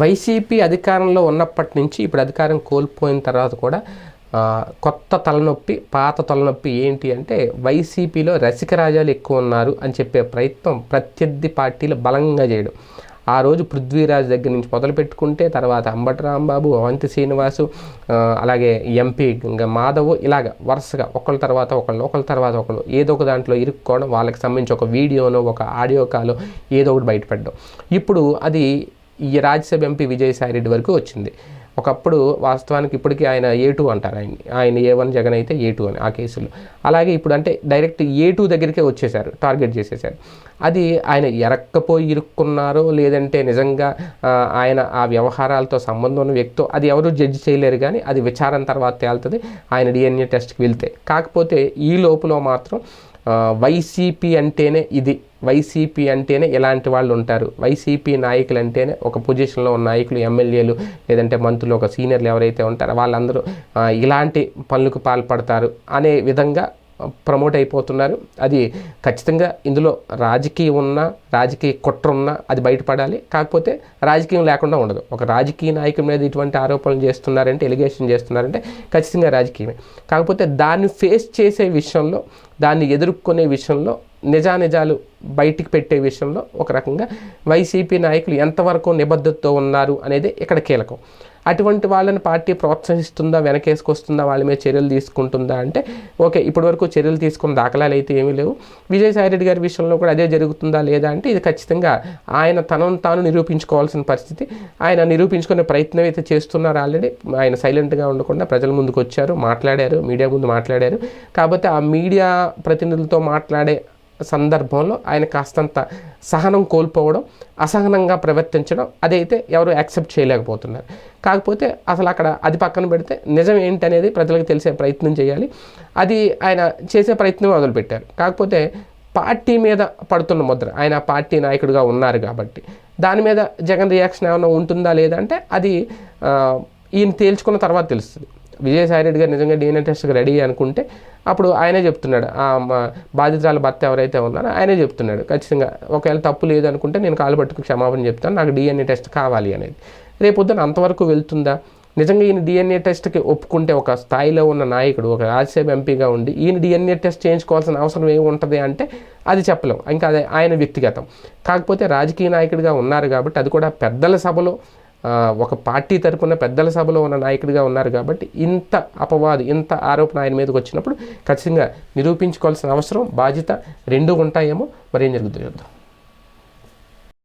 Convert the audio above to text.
YCP అధికారంలో ఉన్నప్పటి నుంచి ఇప్పుడు అధికారం కోల్పోయిన తర్వాత కూడా కొత్త తలనొప్పి పాత తలనొప్పి ఏంటి అంటే వైసీపీలో రసికరాజాలు ఎక్కువ ఉన్నారు అని చెప్పే ప్రయత్నం ప్రత్యర్థి పార్టీలు బలంగా చేయడం. ఆ రోజు పృథ్వీరాజ్ దగ్గర నుంచి మొదలు పెట్టుకుంటే తర్వాత అంబటి రాంబాబు అవంతి శ్రీనివాసు అలాగే ఎంపీ ఇంకా మాధవ్ ఇలాగ వరుసగా ఒకళ్ళ తర్వాత ఒకళ్ళు ఒకళ్ళ తర్వాత ఒకళ్ళు ఏదో ఒక దాంట్లో ఇరుక్కోవడం వాళ్ళకి సంబంధించి ఒక వీడియోనో ఒక ఆడియో కాలో ఏదో ఒకటి బయటపెట్టడం ఇప్పుడు అది ఈ రాజ్యసభ ఎంపీ విజయసాయి రెడ్డి వరకు వచ్చింది. ఒకప్పుడు వాస్తవానికి ఇప్పటికీ ఆయన ఏ టూ అంటారు ఆయన. ఆయన ఏ వన్ జగన్ అయితే ఏ టూ అని ఆ కేసులో. అలాగే ఇప్పుడు అంటే డైరెక్ట్ ఏ టూ దగ్గరికే వచ్చేసారు టార్గెట్ చేసేసారు అది ఆయన ఎరక్కపోయి ఇరుక్కున్నారో లేదంటే నిజంగా ఆయన ఆ వ్యవహారాలతో సంబంధం ఉన్న వ్యక్తో అది ఎవరు జడ్జి చేయలేరు కానీ అది విచారణ తర్వాత తేలుతుంది. ఆయన డిఎన్ఏ టెస్ట్కి వెళ్తే. కాకపోతే ఈ లోపల మాత్రం వైసీపీ అంటేనే ఇది. వైసీపీ అంటేనే ఇలాంటి వాళ్ళు ఉంటారు. వైసీపీ నాయకులు అంటేనే ఒక పొజిషన్లో ఉన్న నాయకులు ఎమ్మెల్యేలు లేదంటే మంత్రులు ఒక సీనియర్లు ఎవరైతే ఉంటారో వాళ్ళందరూ ఇలాంటి పనులకు పాల్పడతారు అనే విధంగా ప్రమోట్ అయిపోతున్నారు. అది ఖచ్చితంగా ఇందులో రాజకీయం ఉన్నా రాజకీయ కుట్ర ఉన్నా అది బయటపడాలి. కాకపోతే రాజకీయం లేకుండా ఉండదు. ఒక రాజకీయ నాయకుడి మీద ఇటువంటి ఆరోపణలు చేస్తున్నారంటే ఎలిగేషన్ చేస్తున్నారంటే ఖచ్చితంగా రాజకీయమే. కాకపోతే దాన్ని ఫేస్ చేసే విషయంలో దాన్ని ఎదుర్కొనే విషయంలో నిజానిజాలు బయటికి పెట్టే విషయంలో ఒక రకంగా వైసీపీ నాయకులు ఎంతవరకు నిబద్ధతతో ఉన్నారు అనేది ఇక్కడ కీలకం. అటువంటి వాళ్ళని పార్టీ ప్రోత్సహిస్తుందా వెనకేసుకొస్తుందా వాళ్ళ మీద చర్యలు తీసుకుంటుందా అంటే ఓకే ఇప్పటివరకు చర్యలు తీసుకున్న దాఖలాలు అయితే ఏమీ లేవు. విజయసాయిరెడ్డి గారి విషయంలో కూడా అదే జరుగుతుందా లేదా అంటే ఇది ఖచ్చితంగా ఆయన తనను తాను నిరూపించుకోవాల్సిన పరిస్థితి. ఆయన నిరూపించుకునే ప్రయత్నం అయితే చేస్తున్నారు ఆల్రెడీ. ఆయన సైలెంట్గా ఉండకుండా ప్రజల ముందుకు వచ్చారు మాట్లాడారు మీడియా ముందు మాట్లాడారు. కాకపోతే ఆ మీడియా ప్రతినిధులతో మాట్లాడే సందర్భంలో ఆయన కాస్తంత సహనం కోల్పోవడం అసహనంగా ప్రవర్తించడం అదైతే ఎవరు యాక్సెప్ట్ చేయలేకపోతున్నారు. కాకపోతే అసలు అక్కడ అది పక్కన పెడితే నిజం ఏంటనేది ప్రజలకు తెలిసే ప్రయత్నం చేయాలి. అది ఆయన చేసే ప్రయత్నం మొదలుపెట్టారు. కాకపోతే పార్టీ మీద పడుతున్న ముద్ర ఆయన పార్టీ నాయకుడిగా ఉన్నారు కాబట్టి. దాని మీద జగన్ రియాక్షన్ ఏమైనా ఉంటుందా లేదంటే అది ఈయన తేల్చుకున్న తర్వాత తెలుస్తుంది. విజయసాయి రెడ్డి గారు నిజంగా డిఎన్ఏ టెస్ట్కి రెడీ అనుకుంటే అప్పుడు ఆయనే చెప్తున్నాడు. ఆ మా బాధితురాల భర్త ఎవరైతే ఉన్నారో ఆయనే చెప్తున్నాడు. ఖచ్చితంగా ఒకవేళ తప్పు లేదనుకుంటే నేను కాలు పట్టుకు క్షమాపణ చెప్తాను. నాకు డిఎన్ఏ టెస్ట్ కావాలి అనేది. రేపొద్దున అంతవరకు వెళ్తుందా? నిజంగా ఈయన డిఎన్ఏ టెస్ట్కి ఒప్పుకుంటే ఒక స్థాయిలో ఉన్న నాయకుడు ఒక రాజ్యసభ ఎంపీగా ఉండి ఈయన డిఎన్ఏ టెస్ట్ చేయించుకోవాల్సిన అవసరం ఏమి ఉంటుంది అంటే అది చెప్పలేం. ఇంకా అది ఆయన వ్యక్తిగతం. కాకపోతే రాజకీయ నాయకుడిగా ఉన్నారు కాబట్టి అది కూడా పెద్దల సభలో ఒక పార్టీ తరపున పెద్దల సభలో ఉన్న నాయకుడిగా ఉన్నారు కాబట్టి ఇంత అపవాదు ఇంత ఆరోపణ ఆయన మీదకి వచ్చినప్పుడు ఖచ్చితంగా నిరూపించుకోవాల్సిన అవసరం బాధ్యత రెండూ ఉంటాయేమో. మరేం జరుగుతుంది చూద్దాం.